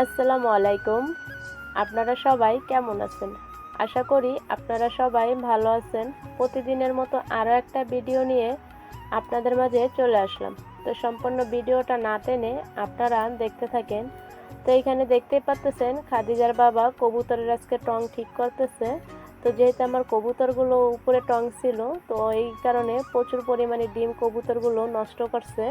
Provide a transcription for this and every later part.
আসসালামু আলাইকুম। আপনারা সবাই কেমন আছেন? আশা করি আপনারা সবাই ভালো আছেন। প্রতিদিনের মতো আরও একটা ভিডিও নিয়ে আপনাদের মাঝে চলে আসলাম। তো সম্পূর্ণ ভিডিওটা না টেনে আপনারা দেখতে থাকেন। তো এখানে দেখতেই পাচ্তেছেন খাদিজার বাবা কবুতরের আজকে টং ঠিক করতেছে। তো যেহেতু আমার কবুতরগুলো উপরে টং ছিল, তো এই কারণে প্রচুর পরিমাণে ডিম কবুতরগুলো নষ্ট করছে।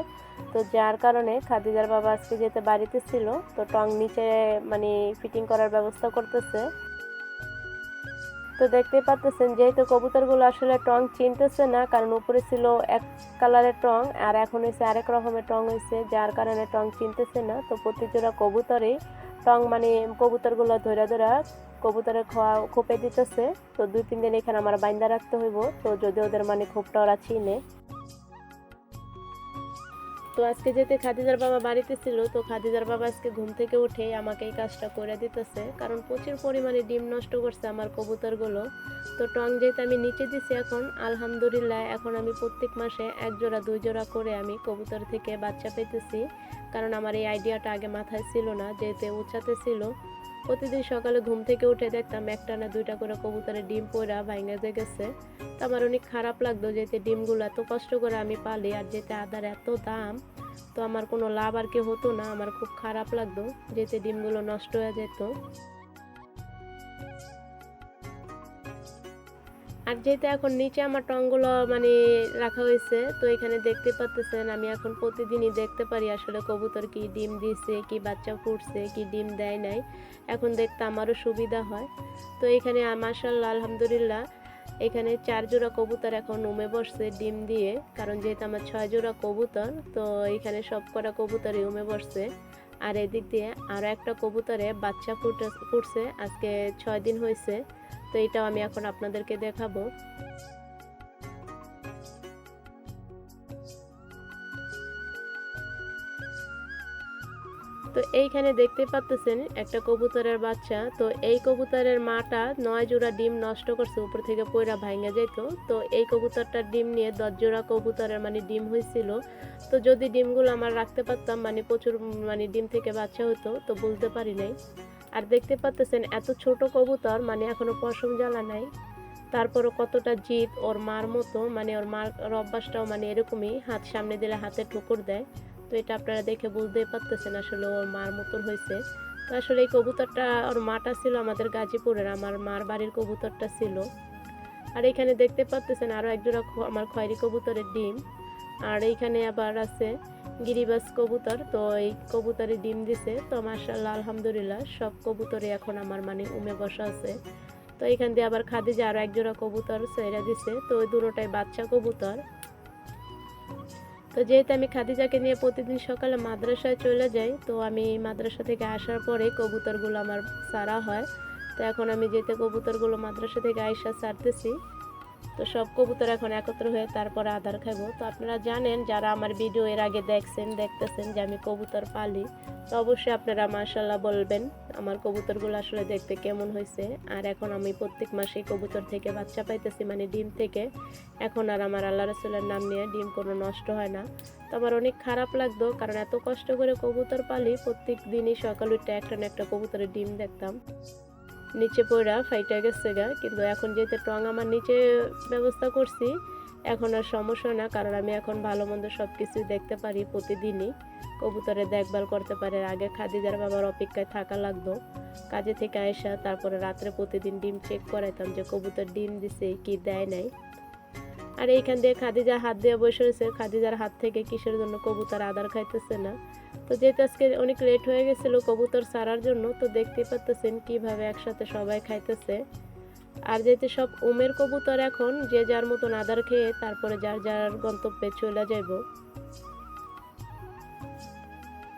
তো যার কারণে খাদিজার বাবা আজকে যেতে বাড়িতে ছিল, তো টং নিচে মানে ফিটিং করার ব্যবস্থা করতেছে। তো দেখতে পাচ্তেছেন যেহেতু কবুতরগুলো আসলে টং চিনতেছে না, কারণ উপরে ছিল এক কালারের টং আর এখন হয়েছে আরেক রকমের টং হয়েছে, যার কারণে টং চিনতেছে না। তো প্রতি জোড়া কবুতরেই টং মানে কবুতরগুলো ধরে ধরে কবুতরের খোয়া খোপে দিতেছে। তো দুই, তিন দিন এখানে আমার বাইন্দা রাখতে হইব। তো যদি ওদের মানে খোপটা ওরা চিনে। তো আজকে যেতে খাদিজার বাবা বাড়িতে ছিল, তো খাদিজার বাবা আজকে ঘুম থেকে উঠে আমাকে এই কাজটা করে দিতেছে। কারণ প্রচুর পরিমাণে ডিম নষ্ট করছে আমার কবুতরগুলো। তো টং যেহেতু আমি নিচে দিছি এখন, আলহামদুলিল্লাহ এখন আমি প্রত্যেক মাসে এক জোড়া দুই জোড়া করে আমি কবুতর থেকে বাচ্চা পেতেছি। কারণ আমার এই আইডিয়াটা আগে মাথায় ছিল না যেতে উঁচাতে ছিল। প্রতিদিন সকালে ঘুম থেকে উঠে দেখতাম একটা না দুইটা করে কবুতরের ডিম পড়া ভাঙে গেছে। তো আমার অনেক খারাপ লাগতো যেতে ডিমগুলো এত কষ্ট করে আমি পালি আর যেতে আদার এত দাম, তো আমার কোনো লাভ আর কি হতো না, আমার খুব খারাপ লাগতো যেতে ডিমগুলো নষ্ট হয়ে যেত। আর যেহেতু এখন নিচে আমার টংগুলো মানে রাখা হয়েছে, তো এখানে দেখতে পাচ্তেছেন আমি এখন প্রতিদিনই দেখতে পারি আসলে কবুতর কি ডিম দিছে, কি বাচ্চা ফুটছে কি ডিম দেয় নাই। এখন দেখতে আমারও সুবিধা হয়। তো এখানে মাসাল্লাহ আলহামদুলিল্লাহ, এখানে চার জোড়া কবুতর এখন উমে বসছে ডিম দিয়ে। কারণ যেহেতু আমার ছয় জোড়া কবুতর, তো এখানে সব কটা কবুতরই উমে বসছে। আর এদিক দিয়ে আরও একটা কবুতরে বাচ্চা ফুটে ফুটছে আজকে ছয় দিন হয়েছে। তো এটাও আমি এখন আপনাদেরকে দেখাবো। তো এইখানে দেখতে পাচ্তেছেন একটা কবুতরের বাচ্চা। তো এই কবুতরের মাটা নয় জোড়া ডিম নষ্ট করছে, উপর থেকে পয়রা ভাঙা যেত তো এই কবুতরটার ডিম নিয়ে দশ জোড়া কবুতরের মানে ডিম হয়েছিল তো যদি ডিমগুলো আমার রাখতে পারতাম মানে প্রচুর মানে ডিম থেকে বাচ্চা হতো তো বুঝতে পারি নাই। আর দেখতে পাচ্তেছেন এত ছোট কবুতর মানে এখনও পশম জ্বালা নাই। তারপরও কতটা জিদ ওর মার মতো মানে ওর মার অভ্যাসটাও মানে এরকমই, হাত সামনে দিলে হাতে ঠুকুর দেয়। তো এটা আপনারা দেখে বুঝতেই পারতেছেন আসলে ওর মার মতন হয়েছে। তো আসলে এই কবুতরটা, ওর মাটা ছিল আমাদের গাজীপুরের, আমার মার বাড়ির কবুতরটা ছিল। আর এখানে দেখতে পাচ্তেছেন আরও একজোড়া আমার খয়েরি কবুতরের ডিম। আর এইখানে আবার আছে গিরিবাস কবুতর। তো এই কবুতরে ডিম দিছে। তো মার্শাল্লাহ আলহামদুলিল্লাহ, সব কবুতরে এখন আমার মানে উমে বসা আছে। তো এখান দিয়ে আবার খাদিজা আরও একজোড়া কবুতর সেরা দিছে। তো ওই দুটোটাই বাচ্চা কবুতর। তো যেহেতু আমি খাদিজাকে নিয়ে প্রতিদিন সকালে মাদ্রাসায় চলে যাই, তো আমি মাদ্রাসা থেকে আসার পরে কবুতরগুলো আমার সারা হয়। তো এখন আমি যেতে কবুতরগুলো মাদ্রাসা থেকে আইসা সারতেছি তো সব কবুতর এখন একত্র হয়ে তারপরে আধার খাব তো আপনারা জানেন, যারা আমার ভিডিও এর আগে দেখছেন, দেখতেছেন যে আমি কবুতর পালি, তো অবশ্যই আপনারা মাশাল্লাহ বলবেন আমার কবুতরগুলো আসলে দেখতে কেমন হয়েছে। আর এখন আমি প্রত্যেক মাসে কবুতর থেকে বাচ্চা পাইতেছি মানে ডিম থেকে। এখন আর আমার আল্লাহ রসুলের নাম নিয়ে ডিম কোনো নষ্ট হয় না। তো আমার অনেক খারাপ লাগতো, কারণ এত কষ্ট করে কবুতর পালি, প্রত্যেক দিনই সকাল উঠে একটা না একটা কবুতরের ডিম দেখতাম। নিচে পড়া ফাইটা গেছে গা, কিন্তু এখন যেহেতু টং আমার নিচে ব্যবস্থা করছি, এখন আর সমস্যা না, কারণ আমি এখন ভালো মন্দ সব কিছুই দেখতে পারি প্রতিদিনই। কবুতরের দেখভাল করতে পারে আগে খাদিজার বাবার অপেক্ষায় থাকা লাগতো। কাজে থেকে আসা তারপরে রাত্রে প্রতিদিন ডিম চেক করাইতাম যে কবুতর ডিম দিছে কি দেয় নাই। আর এইখান দিয়ে খাদিজা হাত দিয়ে বসে রয়েছে, খাদিজার হাত থেকে কিসের জন্য কবুতর আদার খাইতেছে না। তো যেহেতু আজকে অনেক লেট হয়ে গেছিল কবুতর সারার জন্য, তো দেখতেই পাচ্তেছেন কীভাবে একসাথে সবাই খাইতেছে। আর যেহেতু সব উমের কবুতর এখন, যে যার মতন আদার খেয়ে তারপরে যার যার গন্তব্যে চলে যাইব।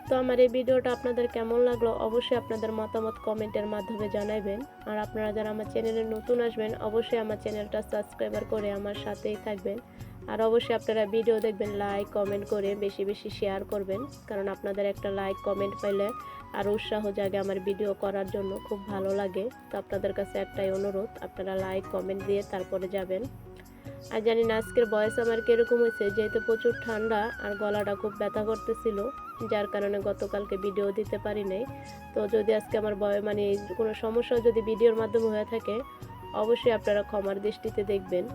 তো আমার এই ভিডিওটা আপনাদের কেমন লাগল অবশ্যই আপনাদের মতামত কমেন্টের মাধ্যমে জানাবেন আর আপনারা যারা আমার চ্যানেলে নতুন আসবেন, অবশ্যই আমার চ্যানেলটা সাবস্ক্রাইবার করে আমার সাথেই থাকবেন। আর অবশ্যই আপনারা ভিডিও দেখবেন লাইক কমেন্ট করে বেশি বেশি শেয়ার করবেন। কারণ আপনাদের একটা লাইক কমেন্ট পাইলে আর উৎসাহ জাগে আমার ভিডিও করার জন্য, খুব ভালো লাগে। তো আপনাদের কাছে একটাই অনুরোধ, আপনারা লাইক কমেন্ট দিয়ে তারপরে যাবেন। আর জানি না আজকের বয়স আমার কীরকম হয়েছে, যেহেতু প্রচুর ঠান্ডা আর গলাটা খুব ব্যথা করতেছিল, যার কারণে গতকালকে ভিডিও দিতে পারি নাই। তো যদি আজকে আমার বয় মানে কোনো সমস্যা যদি ভিডিওর মাধ্যমে হয়ে থাকে, অবশ্যই আপনারা ক্ষমার দৃষ্টিতে দেখবেন।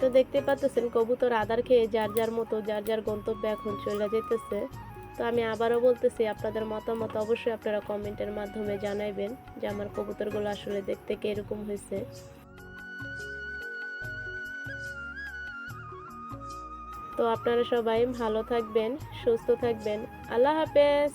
তো দেখতে পাচ্ছেন কবুতর আদার খেয়ে যার যার মতো, যার যার গন্তব্যে এখন চলে যেতেছে তো আমি আবারও বলতেছি, আপনাদের মতামত অবশ্যই আপনারা কমেন্টের মাধ্যমে জানাইবেন যে আমার কবুতরগুলো আসলে দেখতে কীরকম হয়েছে। তো আপনারা সবাই ভালো থাকবেন, সুস্থ থাকবেন। আল্লাহ হাফেজ!